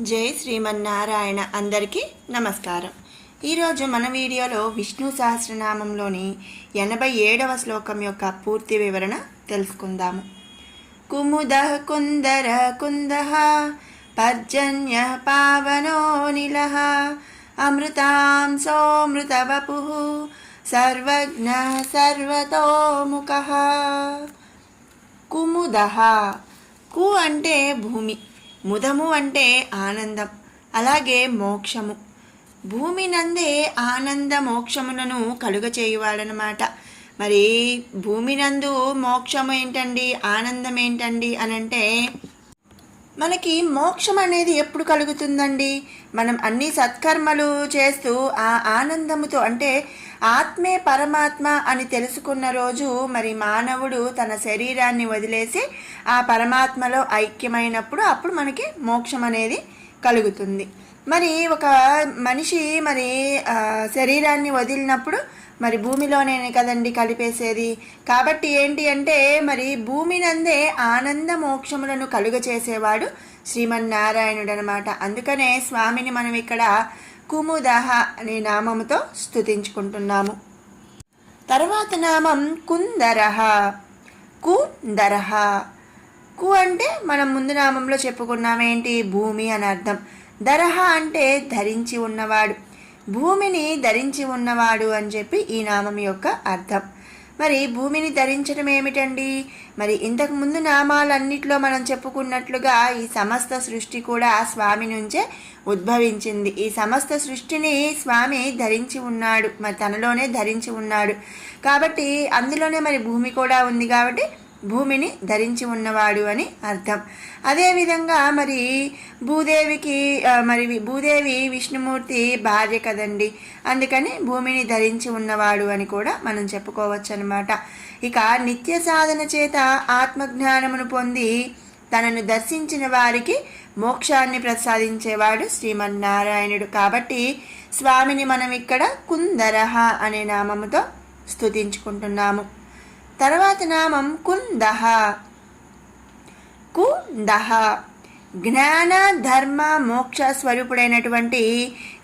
జై శ్రీమన్నారాయణ అందరికీ నమస్కారం. ఈరోజు మన వీడియోలో విష్ణు సహస్రనామంలోని ఎనభై ఏడవ శ్లోకం యొక్క పూర్తి వివరణ తెలుసుకుందాము. కుముద కుందర కుంద పర్జన్య పావనో నిల అమృతాం సోమృతవపు సర్వజ్ఞ సర్వతోముఖ. కుముద కు అంటే భూమి. ముదము అంటే ఆనందం అలాగే మోక్షము. భూమి నందే ఆనంద మోక్షములను కలుగ చేయువాడనమాట. మరి భూమి నందు మోక్షము ఏంటండి? ఆనందం ఏంటండి? అని అంటే మనకి మోక్షం అనేది ఎప్పుడు కలుగుతుందండి? మనం అన్ని సత్కర్మలు చేస్తూ ఆ ఆనందముతో అంటే ఆత్మే పరమాత్మ అని తెలుసుకున్న రోజు మరి మానవుడు తన శరీరాన్ని వదిలేసి ఆ పరమాత్మలో ఐక్యమైనప్పుడు అప్పుడు మనకి మోక్షం అనేది కలుగుతుంది. మరి ఒక మనిషి మరి శరీరాన్ని వదిలినప్పుడు మరి భూమిలోనే కదండి కలిపేసేది? కాబట్టి ఏంటి అంటే మరి భూమి నందే ఆనంద మోక్షములను కలుగ చేసేవాడు శ్రీమన్నారాయణుడు అనమాట అందుకనే స్వామిని మనం ఇక్కడ కుముదహ అనే నామముతో స్తుతించుకుంటున్నాము. తర్వాత నామం కుందరహ. కుందరహ. కు అంటే మనం ముందు నామంలో చెప్పుకున్నామేంటి? భూమి అని అర్థం. దరహ అంటే ధరించి ఉన్నవాడు. భూమిని ధరించి ఉన్నవాడు అని చెప్పి ఈ నామం యొక్క అర్థం. మరి భూమిని ధరించడం ఏమిటండి? మరి ఇంతకు ముందు నామాలన్నిట్లో మనం చెప్పుకున్నట్లుగా ఈ సమస్త సృష్టి కూడా స్వామి నుంచే ఉద్భవించింది. ఈ సమస్త సృష్టిని స్వామి ధరించి ఉన్నాడు. మరి తనలోనే ధరించి ఉన్నాడు. కాబట్టి అందులోనే మరి భూమి కూడా ఉంది కాబట్టి భూమిని ధరించి ఉన్నవాడు అని అర్థం. అదేవిధంగా మరి భూదేవికి మరి భూదేవి విష్ణుమూర్తి భార్య కదండి. అందుకని భూమిని ధరించి ఉన్నవాడు అని కూడా మనం చెప్పుకోవచ్చు అనమాట ఇక నిత్య సాధన చేత ఆత్మజ్ఞానమును పొంది తనను దర్శించిన వారికి మోక్షాన్ని ప్రసాదించేవాడు శ్రీమన్నారాయణుడు. కాబట్టి స్వామిని మనం ఇక్కడ కుందరహ అనే నామముతో స్తుతించుకుంటున్నాము. తర్వాత నామం కుందహ కుందహ జ్ఞాన ధర్మ మోక్ష స్వరూపుడైనటువంటి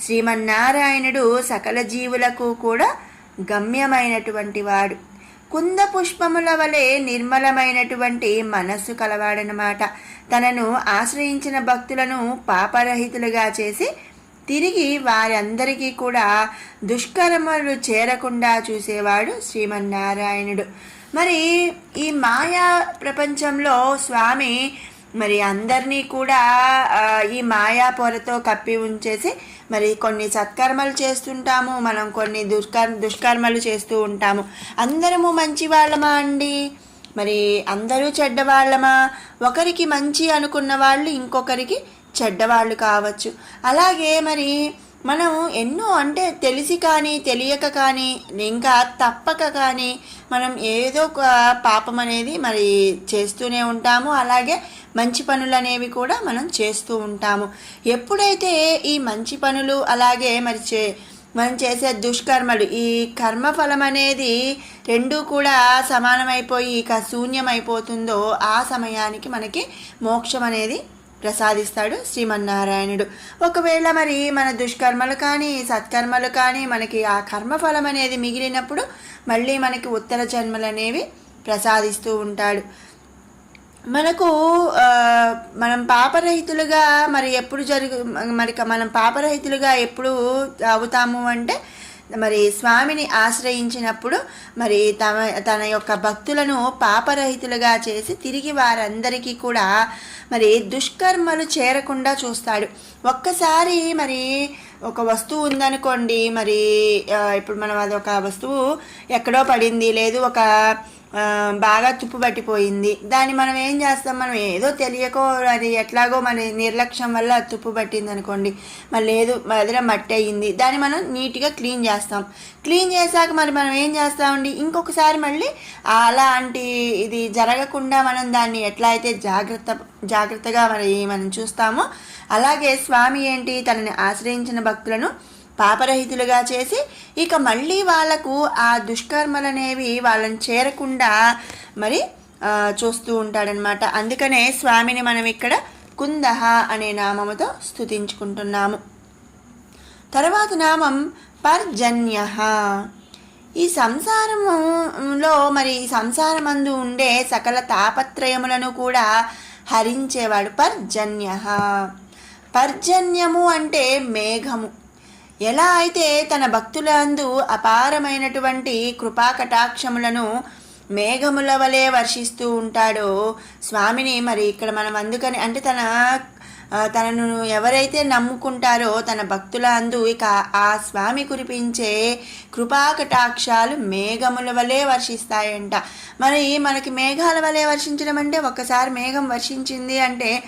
శ్రీమన్నారాయణుడు సకల జీవులకు కూడా గమ్యమైనటువంటి వాడు. కుంద పుష్పముల వలె నిర్మలమైనటువంటి మనస్సు కలవాడనమాట తనను ఆశ్రయించిన భక్తులను పాపరహితులుగా చేసి తిరిగి వారందరికీ కూడా దుష్కర్మలు చేరకుండా చూసేవాడు శ్రీమన్నారాయణుడు. మరి ఈ మాయా ప్రపంచంలో స్వామి మరి అందరినీ కూడా ఈ మాయా పొరతో కప్పి ఉంచేసి మరి కొన్ని సత్కర్మలు చేస్తుంటాము మనం కొన్ని దుష్కర్ దుష్కర్మలు చేస్తూ ఉంటాము. అందరము మంచి వాళ్ళమా అండి? మరి అందరూ చెడ్డవాళ్ళమా? ఒకరికి మంచి అనుకున్న వాళ్ళు ఇంకొకరికి చెడ్డవాళ్ళు కావచ్చు. అలాగే మరి మనం ఎన్నో అంటే తెలిసి కానీ తెలియక కానీ ఇంకా తప్పక కానీ మనం ఏదో ఒక పాపం అనేది మరి చేస్తూనే ఉంటాము. అలాగే మంచి పనులు అనేవి కూడా మనం చేస్తూ ఉంటాము. ఎప్పుడైతే ఈ మంచి పనులు అలాగే మరి చే మనం చేసే దుష్కర్మలు ఈ కర్మఫలం అనేది రెండూ కూడా సమానమైపోయి ఇక శూన్యమైపోతుందో ఆ సమయానికి మనకి మోక్షం అనేది ప్రసాదిస్తాడు శ్రీమన్నారాయణుడు. ఒకవేళ మరి మన దుష్కర్మలు కానీ సత్కర్మలు కానీ మనకి ఆ కర్మఫలం అనేది మిగిలినప్పుడు మళ్ళీ మనకి ఉత్తర జన్మలు అనేవి ప్రసాదిస్తూ ఉంటాడు. మనకు మనం పాపరహితులుగా మరి ఎప్పుడు జరుగు మరి మనం పాపరహితులుగా ఎప్పుడు అవుతాము అంటే మరి స్వామిని ఆశ్రయించినప్పుడు మరి తమ తన యొక్క భక్తులను పాపరహితులుగా చేసి తిరిగి వారందరికీ కూడా మరి దుష్కర్మలు చేరకుండా చూస్తాడు. ఒక్కసారి మరి ఒక వస్తువు ఉందనుకోండి మరి ఇప్పుడు మనం అది ఒక వస్తువు ఎక్కడో పడింది లేదు ఒక బాగా తుప్పు పట్టిపోయింది. దాన్ని మనం ఏం చేస్తాం? మనం ఏదో తెలియకో అది ఎట్లాగో మన నిర్లక్ష్యం వల్ల అది తుప్పు పట్టింది అనుకోండి. మరి లేదు మధ్య మట్టి అయ్యింది. దాన్ని మనం నీట్గా క్లీన్ చేస్తాం. క్లీన్ చేశాక మరి మనం ఏం చేస్తామండి? ఇంకొకసారి మళ్ళీ అలాంటి ఇది జరగకుండా మనం దాన్ని ఎట్లా అయితే జాగ్రత్త జాగ్రత్తగా మరి మనం చూస్తామో అలాగే స్వామి ఏంటి? తనని ఆశ్రయించిన భక్తులను పాపరహితులుగా చేసి ఇక మళ్ళీ వాళ్ళకు ఆ దుష్కర్మలనేవి వాళ్ళని చేరకుండా మరి చూస్తూ ఉంటాడనమాట అందుకనే స్వామిని మనం ఇక్కడ కుందహ అనే నామముతో స్థుతించుకుంటున్నాము తర్వాత నామం పర్జన్య. ఈ సంసారములో మరి ఈ సంసారమందు ఉండే సకల తాపత్రయములను కూడా హరించేవాడు పర్జన్య. పర్జన్యము అంటే మేఘము. ఎలా అయితే తన భక్తులందు అపారమైనటువంటి కృపాకటాక్షములను మేఘముల వలె వర్షిస్తూ ఉంటాడో స్వామిని మరి ఇక్కడ మనం అందుకని అంటే తన తనను ఎవరైతే నమ్ముకుంటారో తన భక్తుల అందు ఇక ఆ స్వామి కురిపించే కృపాకటాక్షాలు మేఘముల వలె వర్షిస్తాయంట. మరి మనకి మేఘాల వలె వర్షించడం అంటే ఒక్కసారి మేఘం వర్షించింది అంటే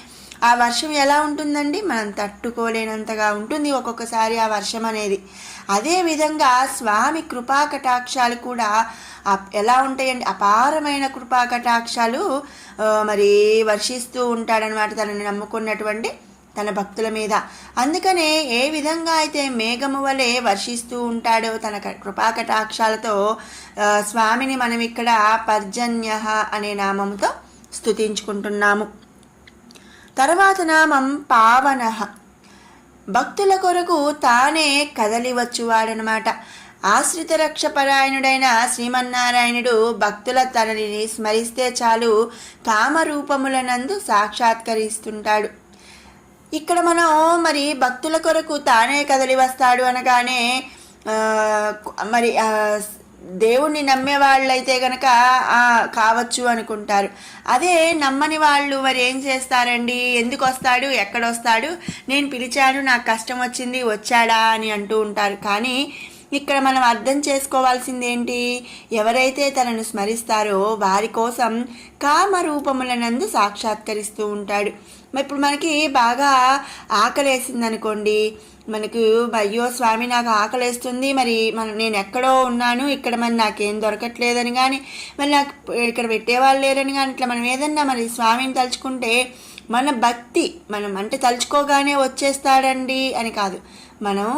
ఆ వర్షం ఎలా ఉంటుందండి? మనం తట్టుకోలేనంతగా ఉంటుంది ఒక్కొక్కసారి ఆ వర్షం అనేది. అదే విధంగా స్వామి కృపా కటాక్షాలు కూడా అప్- ఎలా ఉంటాయండి? అపారమైన కృపా కటాక్షాలు మరి వర్షిస్తూ ఉంటాడనమాట తనని నమ్ముకున్నటువంటి తన భక్తుల మీద. అందుకనే ఏ విధంగా అయితే మేఘము వలె వర్షిస్తూ ఉంటాడో తన క- కృపా కటాక్షాలతో స్వామిని మనం ఇక్కడ పర్జన్య అనే నామముతో స్తుతించుకుంటున్నాము. తర్వాత నామం పావన. భక్తుల కొరకు తానే కదలివచ్చువాడనమాట. ఆశ్రిత రక్షపరాయణుడైన శ్రీమన్నారాయణుడు భక్తుల తనని స్మరిస్తే చాలు కామరూపములనందు సాక్షాత్కరిస్తుంటాడు. ఇక్కడ మనం మరి భక్తుల కొరకు తానే కదలి వస్తాడు అనగానే మరి దేవుణ్ణి నమ్మే వాళ్ళైతే గనక కావచ్చు అనుకుంటారు. అదే నమ్మని వాళ్ళు మరి ఏం చేస్తారండి? ఎందుకు వస్తాడు? ఎక్కడ వస్తాడు నేను పిలిచాను నాకు కష్టం వచ్చింది వచ్చాడా అని అంటూ ఉంటారు. కానీ ఇక్కడ మనం అర్థం చేసుకోవాల్సింది ఏంటి ఎవరైతే తనను స్మరిస్తారో వారి కోసం కామరూపములనందు సాక్షాత్కరిస్తూ ఉంటాడు. ఇప్పుడు మనకి బాగా ఆకలేసింది అనుకోండి మనకు అయ్యో స్వామి నాకు ఆకలేస్తుంది మరి మన నేను ఎక్కడో ఉన్నాను ఇక్కడ మరి నాకేం దొరకట్లేదని కానీ మరి నాకు ఇక్కడ పెట్టేవాళ్ళు లేరని కానీ ఇట్లా మనం ఏదన్నా మరి స్వామిని తలుచుకుంటే మన భక్తి మనం అంటే తలుచుకోగానే వచ్చేస్తాడండి అని కాదు. మనం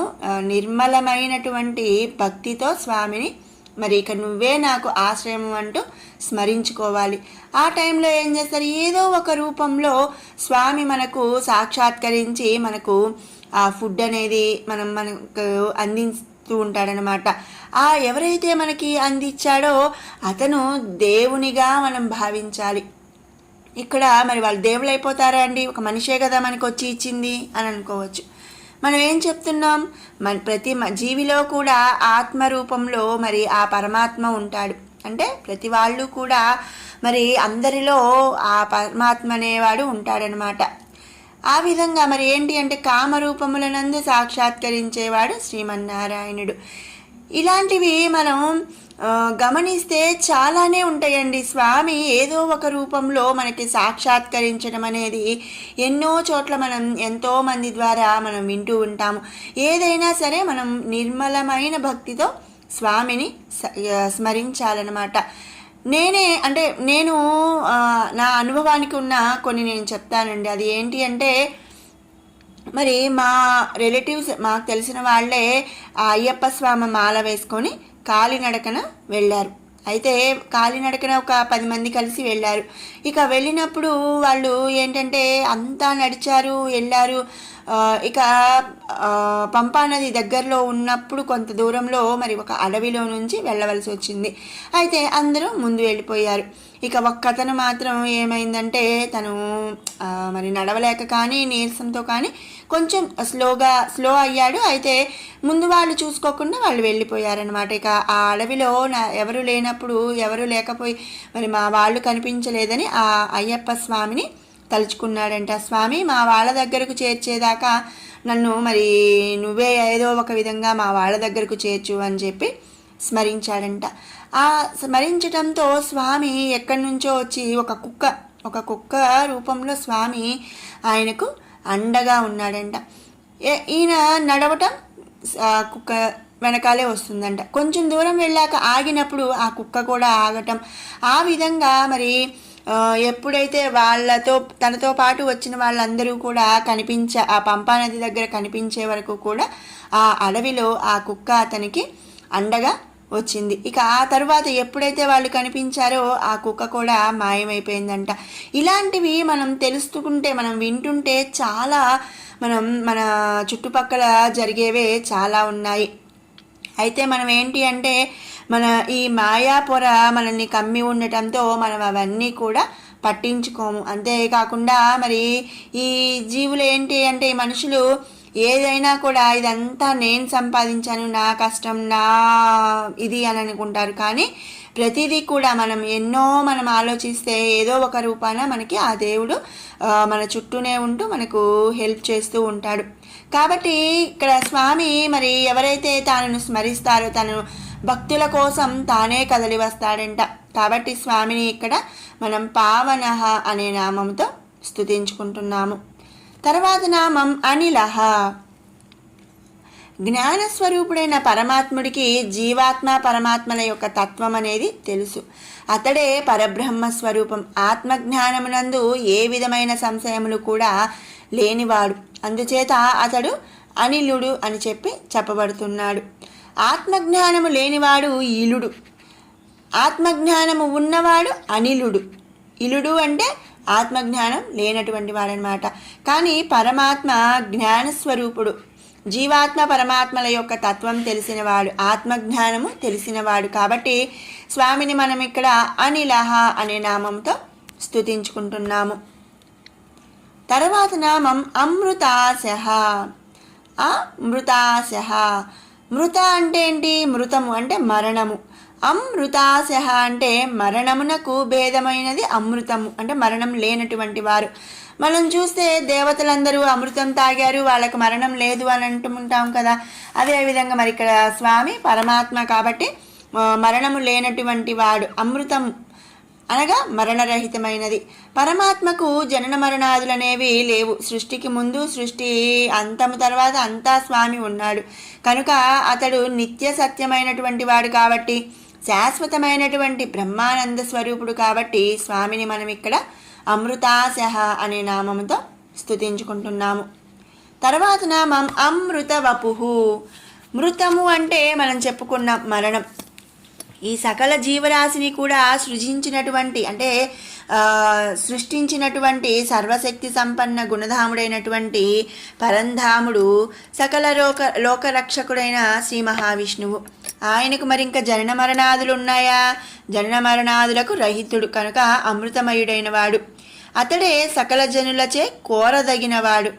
నిర్మలమైనటువంటి భక్తితో స్వామిని మరి ఇక నువ్వే నాకు ఆశ్రయం అంటూ స్మరించుకోవాలి. ఆ టైంలో ఏం చేస్తారు? ఏదో ఒక రూపంలో స్వామి మనకు సాక్షాత్కరించి మనకు ఆ ఫుడ్ అనేది మనం మనకు అందిస్తూ ఉంటాడనమాట ఆ ఎవరైతే మనకి అందించాడో అతను దేవునిగా మనం భావించాలి. ఇక్కడ మరి వాళ్ళు దేవుళ్ళు అయిపోతారా అండి? ఒక మనిషే కదా మనకు వచ్చి ఇచ్చింది అని అనుకోవచ్చు. మనం ఏం చెప్తున్నాం? మన ప్రతి మ- జీవిలో కూడా ఆత్మ రూపంలో మరి ఆ పరమాత్మ ఉంటాడు. అంటే ప్రతి వాళ్ళు కూడా మరి అందరిలో ఆ పరమాత్మ అనేవాడు ఉంటాడనమాట ఆ విధంగా మరి ఏంటి అంటే కామరూపములనందు సాక్షాత్కరించేవాడు శ్రీమన్నారాయణుడు. ఇలాంటివి మనం గమనిస్తే చాలానే ఉంటాయండి. స్వామి ఏదో ఒక రూపంలో మనకి సాక్షాత్కరించడం అనేది ఎన్నో చోట్ల మనం ఎంతోమంది ద్వారా మనం వింటూ ఉంటాము. ఏదైనా సరే మనం నిర్మలమైన భక్తితో స్వామిని స్మరించాలన్నమాట. నేనే అంటే నేను నా అనుభవానికి ఉన్న కొన్ని నేను చెప్తానండి. అది ఏంటి అంటే మరి మా రిలేటివ్స్ మాకు తెలిసిన వాళ్ళే ఆ అయ్యప్ప స్వామి మాల వేసుకొని కాలినడకన వెళ్ళారు. అయితే కాలినడకన ఒక పది మంది కలిసి వెళ్ళారు. ఇక వెళ్ళినప్పుడు వాళ్ళు ఏంటంటే అంతా నడిచారు వెళ్ళారు. ఇక పంపా నది దగ్గరలో ఉన్నప్పుడు కొంత దూరంలో మరి ఒక అడవిలో నుంచి వెళ్ళవలసి వచ్చింది. అయితే అందరూ ముందు వెళ్ళిపోయారు. ఇక ఒక్కతను మాత్రం ఏమైందంటే తను మరి నడవలేక కానీ నీరసంతో కానీ కొంచెం స్లోగా స్లో అయ్యాడు. అయితే ముందు వాళ్ళు చూసుకోకుండా వాళ్ళు వెళ్ళిపోయారనమాట ఇక ఆ అడవిలో నా ఎవరు లేనప్పుడు ఎవరు లేకపోయి మరి మా వాళ్ళు కనిపించలేదని ఆ అయ్యప్ప స్వామిని తలుచుకున్నాడంట స్వామి మా వాళ్ళ దగ్గరకు చేర్చేదాకా నన్ను మరి నువ్వే ఏదో ఒక విధంగా మా వాళ్ళ దగ్గరకు చేర్చు అని చెప్పి స్మరించాడంట. ఆ స్మరించడంతో స్వామి ఎక్కడి నుంచో వచ్చి ఒక కుక్క ఒక కుక్క రూపంలో స్వామి ఆయనకు అండగా ఉన్నాడంట. ఈయన నడవటం ఆ కుక్క వెనకాలే వస్తుందంట. కొంచెం దూరం వెళ్ళాక ఆగినప్పుడు ఆ కుక్క కూడా ఆగటం. ఆ విధంగా మరి ఎప్పుడైతే వాళ్ళతో తనతో పాటు వచ్చిన వాళ్ళందరూ కూడా కనిపించ ఆ పంపా నది దగ్గర కనిపించే వరకు కూడా ఆ అడవిలో ఆ కుక్క అతనికి అండగా వచ్చింది. ఇక ఆ తర్వాత ఎప్పుడైతే వాళ్ళు కనిపించారో ఆ కుక్క కూడా మాయమైపోయిందంట. ఇలాంటివి మనం తెలుసుకుంటే మనం వింటుంటే చాలా మనం మన చుట్టుపక్కల జరిగేవే చాలా ఉన్నాయి. అయితే మనం ఏంటి అంటే మన ఈ మాయాపొర మనల్ని కమ్మి ఉండటంతో మనం అవన్నీ కూడా పట్టించుకోము. అంతేకాకుండా మరి ఈ జీవులు ఏంటి అంటే ఈ మనుషులు ఏదైనా కూడా ఇదంతా నేను సంపాదించాను నా కష్టం నా ఇది అని అనుకుంటారు. కానీ ప్రతిదీ కూడా మనం ఎన్నో మనం ఆలోచిస్తే ఏదో ఒక రూపాన మనకి ఆ దేవుడు మన చుట్టూనే ఉంటూ మనకు హెల్ప్ చేస్తూ ఉంటాడు. కాబట్టి ఇక్కడ స్వామి మరి ఎవరైతే తాను స్మరిస్తారో తను భక్తుల కోసం తానే కదలి వస్తాడంట. కాబట్టి స్వామిని ఇక్కడ మనం పావనహ అనే నామంతో స్థుతించుకుంటున్నాము తర్వాత నామం అనిలహ. జ్ఞానస్వరూపుడైన పరమాత్ముడికి జీవాత్మ పరమాత్మల యొక్క తత్వం అనేది తెలుసు. అతడే పరబ్రహ్మ స్వరూపం. ఆత్మజ్ఞానమునందు ఏ విధమైన సంశయములు కూడా లేనివాడు. అందుచేత అతడు అనిలుడు అని చెప్పి చెప్పబడుతున్నాడు. ఆత్మజ్ఞానము లేనివాడు ఇలుడు ఆత్మజ్ఞానము ఉన్నవాడు అనిలుడు. ఇలుడు అంటే ఆత్మజ్ఞానం లేనటువంటి వాడనమాట. కానీ పరమాత్మ జ్ఞానస్వరూపుడు. జీవాత్మ పరమాత్మల యొక్క తత్వం తెలిసినవాడు ఆత్మజ్ఞానము తెలిసినవాడు. కాబట్టి స్వామిని మనం ఇక్కడ అనిలహ అనే నామంతో స్థుతించుకుంటున్నాము తర్వాత నామం అమృతాశ అమృతాశ మృత అంటే ఏంటి? మృతము అంటే మరణము. అమృతాశ అంటే మరణమునకు భేదమైనది అమృతము. అంటే మరణం లేనటువంటి వారు. మనం చూస్తే దేవతలందరూ అమృతం తాగారు వాళ్ళకి మరణం లేదు అని అంటుంటాం కదా. అదేవిధంగా మరి ఇక్కడ స్వామి పరమాత్మ కాబట్టి మరణము లేనటువంటి వాడు అమృతం అనగా మరణరహితమైనది. పరమాత్మకు జనన మరణాదులు అనేవి లేవు. సృష్టికి ముందు సృష్టి అంతము తర్వాత అంతా స్వామి ఉన్నాడు. కనుక అతడు నిత్య సత్యమైనటువంటి వాడు కాబట్టి శాశ్వతమైనటువంటి బ్రహ్మానంద స్వరూపుడు కాబట్టి స్వామిని మనం ఇక్కడ అమృతాశహ అనే నామంతో స్థుతించుకుంటున్నాము తర్వాత నామం అమృత వపుహు మృతము అంటే మనం చెప్పుకున్న మరణం. ఈ సకల జీవరాశిని కూడా సృజించినటువంటి అంటే సృష్టించినటువంటి సర్వశక్తి సంపన్న గుణధాముడైనటువంటి పరంధాముడు సకల లోక లోకరక్షకుడైన శ్రీ మహావిష్ణువు. ఆయనకు మరి ఇంకా జనన మరణాదులు ఉన్నాయా? జనన మరణాదులకు రహితుడు కనుక అమృతమయుడైన వాడు అతడే సకల జనులచే కోరదగినవాడు.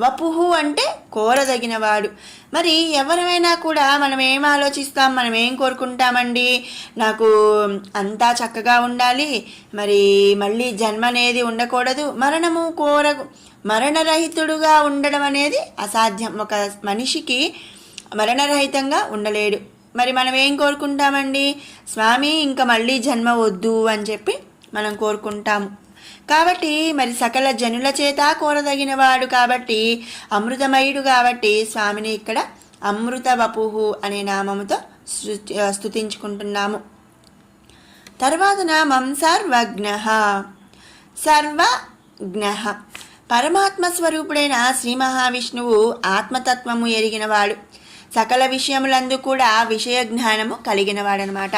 వపుహు అంటే కోరదగినవాడు. మరి ఎవరైనా కూడా మనం ఏం ఆలోచిస్తాం మనం ఏం కోరుకుంటామండి? నాకు అంతా చక్కగా ఉండాలి. మరి మళ్ళీ జన్మ అనేది ఉండకూడదు. మరణము కోర మరణరహితుడుగా ఉండడం అనేది అసాధ్యం. ఒక మనిషికి మరణరహితంగా ఉండలేడు. మరి మనం ఏం కోరుకుంటామండి? స్వామి ఇంకా మళ్ళీ జన్మ వద్దు అని చెప్పి మనం కోరుకుంటాము. కాబట్టి మరి సకల జనుల చేత కోరదగినవాడు కాబట్టి అమృతమయుడు కాబట్టి స్వామిని ఇక్కడ అమృత వపుహు అనే నామముతో స్థుతించుకుంటున్నాము తర్వాత నామం సర్వజ్ఞ. సర్వజ్ఞ. పరమాత్మ స్వరూపుడైన శ్రీ మహావిష్ణువు ఆత్మతత్వము ఎరిగినవాడు. సకల విషయములందు కూడా విషయ జ్ఞానము కలిగినవాడనమాట.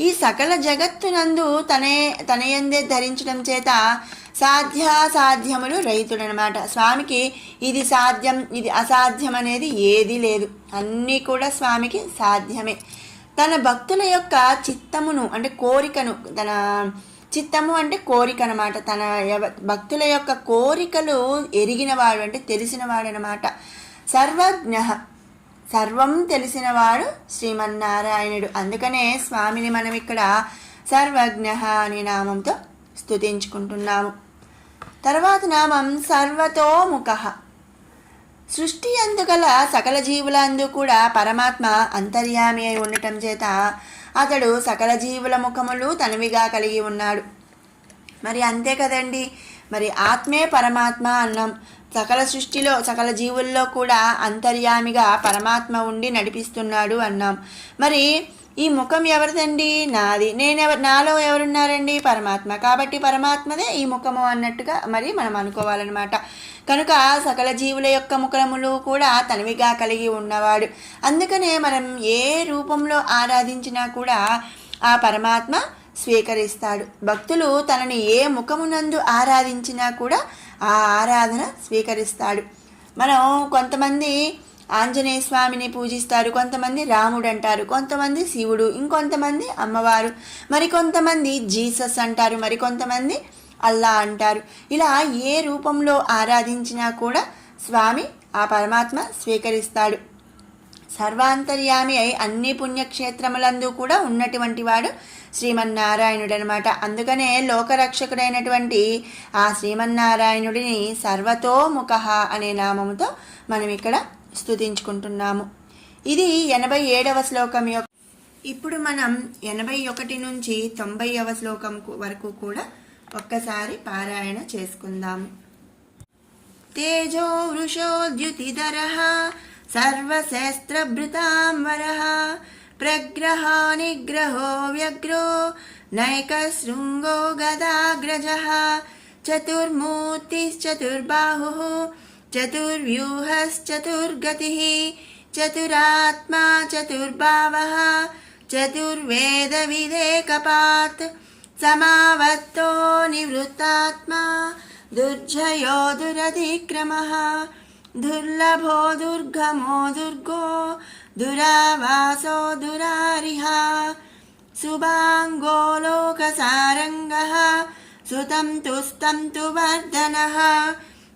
ఈ సకల జగత్తునందు తనే తనయందే ధరించడం చేత సాధ్యాసాధ్యములు రైతుడనమాట. స్వామికి ఇది సాధ్యం ఇది అసాధ్యం అనేది ఏది లేదు. అన్నీ కూడా స్వామికి సాధ్యమే. తన భక్తుల యొక్క చిత్తమును అంటే కోరికను తన చిత్తము అంటే కోరిక అనమాట తన భక్తుల యొక్క కోరికలు ఎరిగినవాడు అంటే తెలిసినవాడనమాట. సర్వజ్ఞ. సర్వం తెలిసినవాడు శ్రీమన్నారాయణుడు. అందుకనే స్వామిని మనం ఇక్కడ సర్వజ్ఞ అనే నామంతో స్థుతించుకుంటున్నాము తర్వాత నామం సర్వతోముఖ. సృష్టి అందుగల సకల జీవులందు కూడా పరమాత్మ అంతర్యామి అయి ఉండటం చేత అతడు సకల జీవుల ముఖములు తనవిగా కలిగి ఉన్నాడు. మరి అంతే కదండి. మరి ఆత్మే పరమాత్మ అన్నాం. సకల సృష్టిలో సకల జీవుల్లో కూడా అంతర్యామిగా పరమాత్మ ఉండి నడిపిస్తున్నాడు అన్నాం. మరి ఈ ముఖం ఎవరిదండి? నాది. నేనెవరు నాలో ఎవరున్నారండి? పరమాత్మ. కాబట్టి పరమాత్మదే ఈ ముఖము అన్నట్టుగా మరి మనం అనుకోవాలన్నమాట. కనుక సకల జీవుల యొక్క ముఖములు కూడా తనవిగా కలిగి ఉన్నవాడు. అందుకనే మనం ఏ రూపంలో ఆరాధించినా కూడా ఆ పరమాత్మ స్వీకరిస్తాడు. భక్తులు తనని ఏ ముఖమునందు ఆరాధించినా కూడా ఆ ఆరాధన స్వీకరిస్తాడు. మనం కొంతమంది ఆంజనేయ స్వామిని పూజిస్తారు కొంతమంది రాముడు అంటారు కొంతమంది శివుడు ఇంకొంతమంది అమ్మవారు మరికొంతమంది జీసస్ అంటారు మరికొంతమంది అల్లా అంటారు. ఇలా ఏ రూపంలో ఆరాధించినా కూడా స్వామి ఆ పరమాత్మ స్వీకరిస్తాడు. సర్వాంతర్యామి అయి అన్ని పుణ్యక్షేత్రములందు కూడా ఉన్నటువంటి వాడు శ్రీమన్నారాయణుడనమాట. అందుకనే లోకరక్షకుడైనటువంటి ఆ శ్రీమన్నారాయణుడిని సర్వతోముఖ అనే నామముతో మనం ఇక్కడ స్థుతించుకుంటున్నాము ఇది ఎనభై ఏడవ శ్లోకం యొక్క ఇప్పుడు మనం ఎనభై ఒకటి నుంచి తొంభైవ శ్లోకం వరకు కూడా ఒక్కసారి పారాయణ చేసుకుందాం తేజో వృషోద్యుతిధర సర్వశాస్త్రభృతాంబర प्रग्रहो निग्रहो व्यग्रो नैकशृङ्गो गदाग्रजः चतुर्मूर्तिश्चतुर्बाहुः चतुर्व्यूहश्चतुर्गतिः चतुरात्मा चतुर्भावः चतुर्वेदविदेकपात् समावत्तो निवृत्तात्मा दुर्जयो दुरधिक्रमः दुर्लभो दुर्गमो दुर्गो दुरावासो दुरारिः शुभाङ्गो लोकसारङ्गः। सुतं तुस्तं तु वर्धनः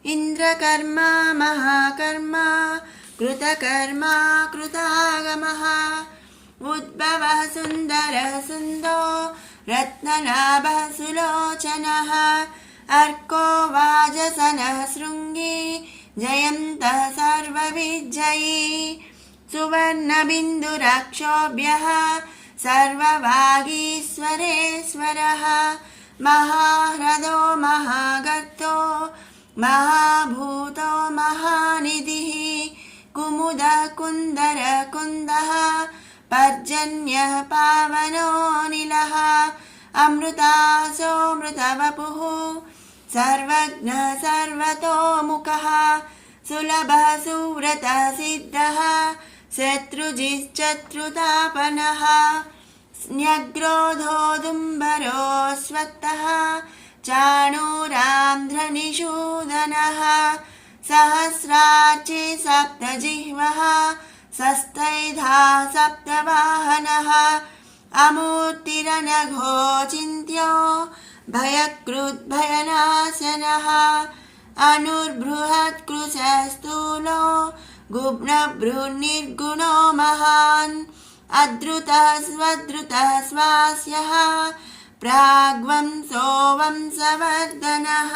इन्द्रकर्मा, महाकर्मा, कृतकर्मा, कृतागमः। उद्भवः सुन्दरः सुन्दो रत्ननाभः सुलोचनः। अर्को वाजसनः शृङ्गी, जयन्तः सर्वविजयी। सुवर्णबिन्दुरक्षोभ्यः सर्ववागीश्वरेश्वरः महाह्रदो महागर्तो महाभूतो महानिधिः कुमुदः कुन्दरकुन्दः पर्जन्यः पावनोऽनिलः अमृतासोऽमृतवपुः सर्वज्ञः सर्वतोमुखः सुलभः सुव्रतः शत्रुजिश्चत्रुतापनः स्न्यग्रोधोदुम्बरोऽस्वत्तः चाणूरान्ध्रनिषूदनः सहस्रार्चि सप्तजिह्वः सस्तैधा सप्तवाहनः अमूर्तिरनघोचिन्त्यो भयकृद्भयनाशनः अनुर्बृहत्कृशस्थूलो गुब्नभ्रुनिर्गुणो महान् अद्रुतः स्वद्रुतः स्वास्यः। प्राग्वंसो वंसवर्धनः